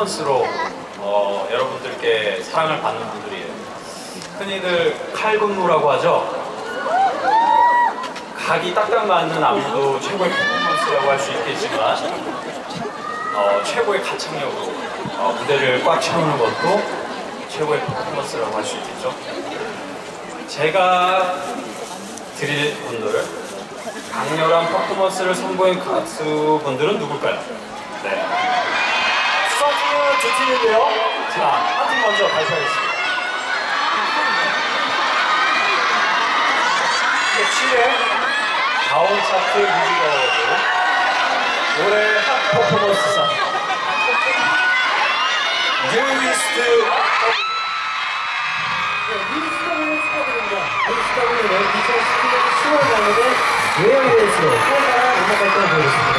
퍼포먼스로 어, 여러분들께 사랑을 받는 분들이에요. 흔히들 칼군무라고 하죠. 각이 딱딱 맞는 안무도 최고의 퍼포먼스라고 할 수 있겠지만 어, 최고의 가창력으로 어, 무대를 꽉 채우는 것도 최고의 퍼포먼스라고 할 수 있겠죠. 제가 드릴 분들 강렬한 퍼포먼스를 선보인 가수분들은 누굴까요? 네. 두 팀인데요. 자, 한 팀 먼저 발표하겠습니다. 7회 가온 차트 뮤직 어워드 올해 핫 퍼포먼스상 축하드립니다. 뉴스타는 2017년 10월 날에 웨어웨이스로 활발한 음악 활동을 보여줬습니다.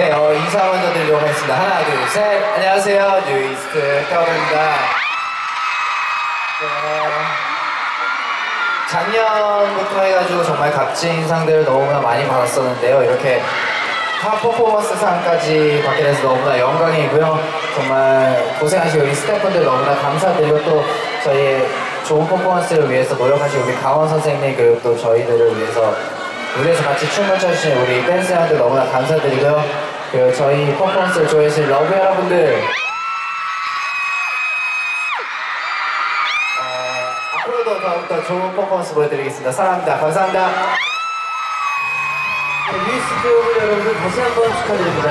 네, 어, 인사 먼저 드리려고 하겠습니다. 하나, 둘, 셋. 안녕하세요. 뉴이스트 더블입니다. 네, 작년부터 해가지고 정말 값진 상들을 너무나 많이 받았었는데요. 이렇게 탑 퍼포먼스 상까지 받게 돼서 너무나 영광이고요. 정말 고생하신 우리 스태프분들 너무나 감사드리고 또 저희의 좋은 퍼포먼스를 위해서 노력하신 우리 강원 선생님 그리고 또 저희들을 위해서 무대에서 같이 춤을 춰주신 우리 댄스한테 너무나 감사드리고요. 그리고 저희 퍼포먼스를 좋아해주신 러브 여러분들 어, 앞으로도 더욱더 좋은 퍼포먼스 보여드리겠습니다. 사랑합니다. 감사합니다. 네, 뉴스트 여러분들 다시 한 번 축하드립니다.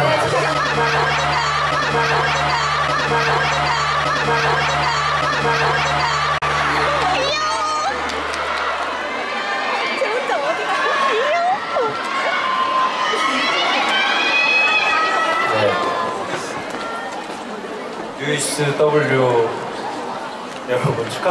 네. 뉴이스트 W 여러분 축하